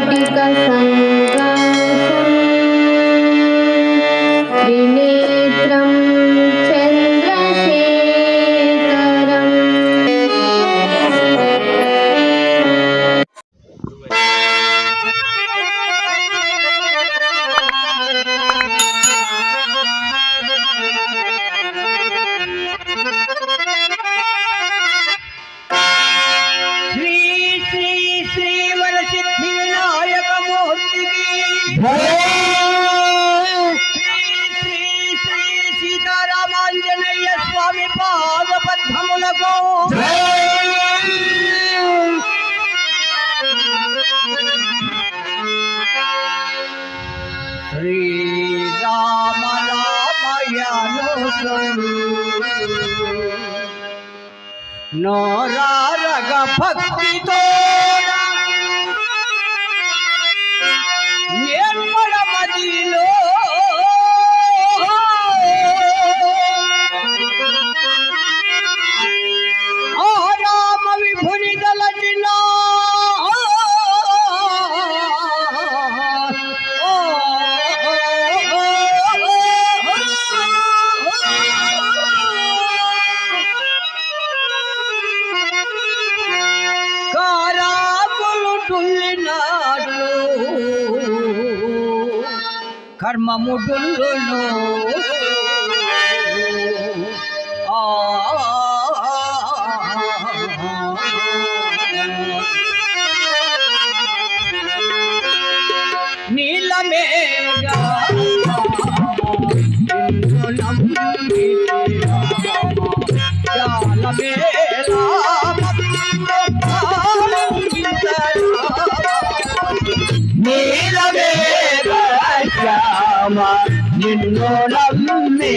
वाटिका పాలము శ్రీరామ రామయాను భక్తితో కర్మము డుల్లును నీలమే నమ్మి జాలమే నిన్ను నమ్మి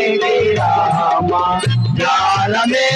రామ. జ్ఞానమే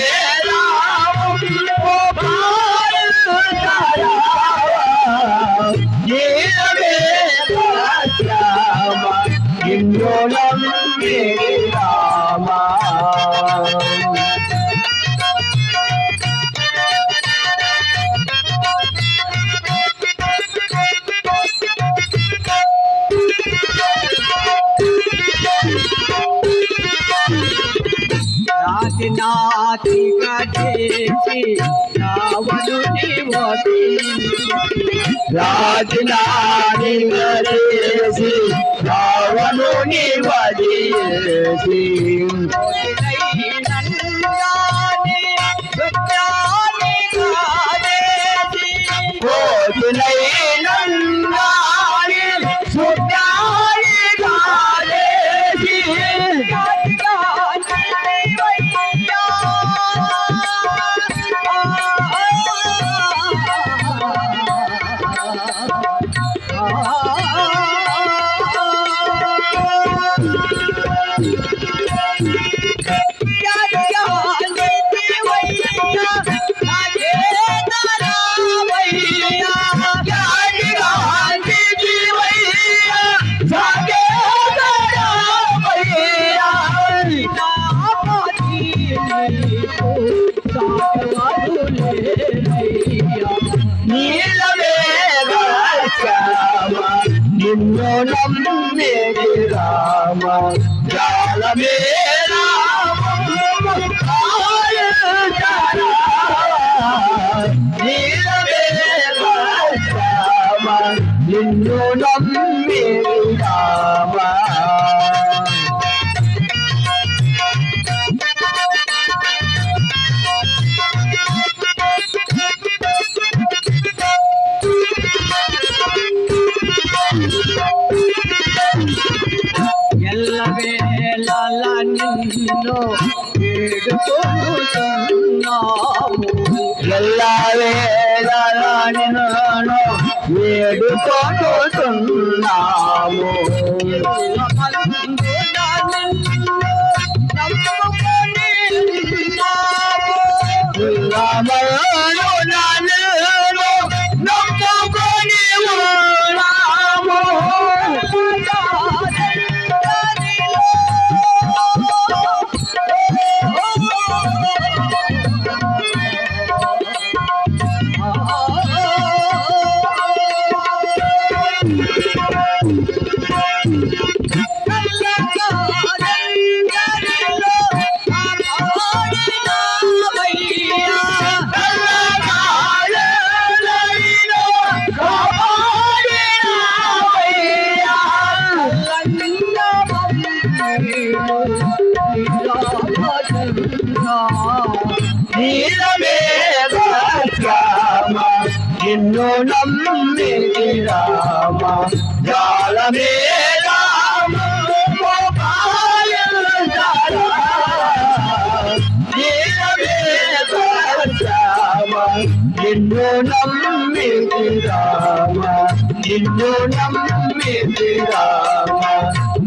रावण देवती राजनारी नरेसी रावण निवरेसी Oh, tonight, నమ్మేది రామ జాలమే వేడుకోతున్నాము నిన్ను నమ్మి రామ జాలమే రామ నిన్ను నమ్మి నమ్మి రామ.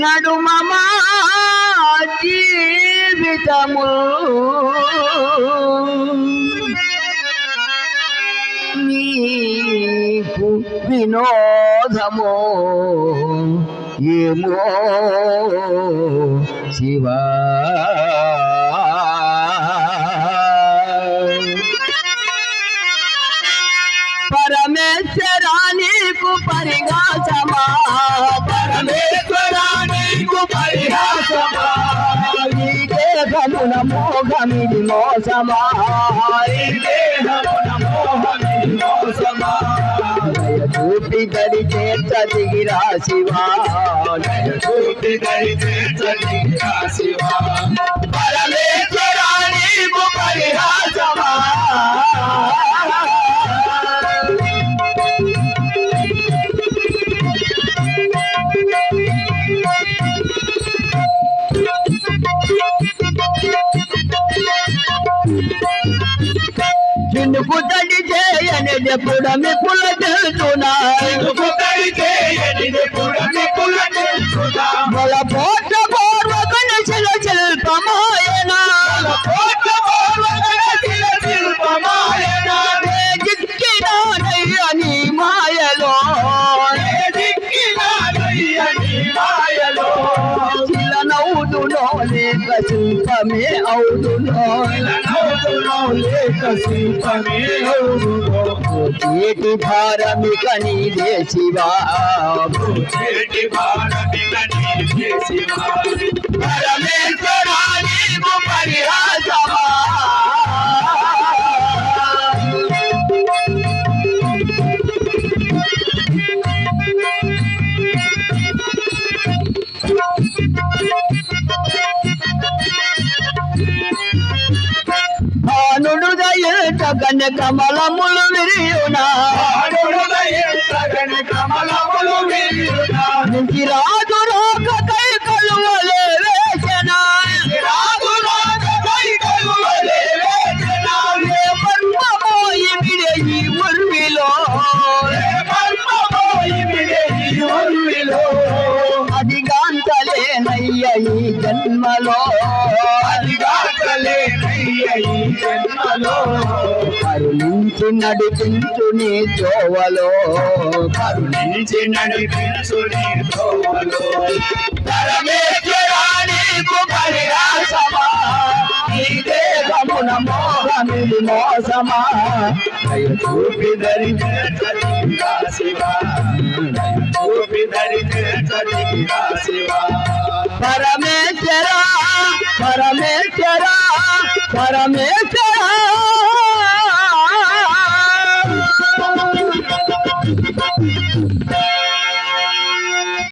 నడుమ జీవితము? నీకు వినోదము ఏమో శివా? పరిహాసమా? పరమేశ్వరా నీకు పరిహాసమా? ఈ దేహమున మోహమిది మోసమా? ఈ దేహమున మోహమిది మోసమా? చూపి శివా చూపి శివా చినుకు తడి చేయనిది పుడమి పుల తెలుసునా మొల పోట పూర్వకుని శిల శిల్పమాయన. ఏ దిక్కినానయ్య నీ మాయలో. శిల ఏటి లేక శిల్పమే అవుదునో చేటి భారమిక నీదే శివా దయట కమలములు విరియునా. నుంచి రాజు రోగ కై కలువలే వేచన ఏ మర్మమోయి విరే ఈ ఉర్విలో ఈ జన్మలో. కరుణించి నడిపించు నీ జోవలో కరుణించి నడిపించుని దోవలో. పరమేశ్వరా నీకు పరిహాసమా? మోసమా? చూపి శివా. చూపి శివా.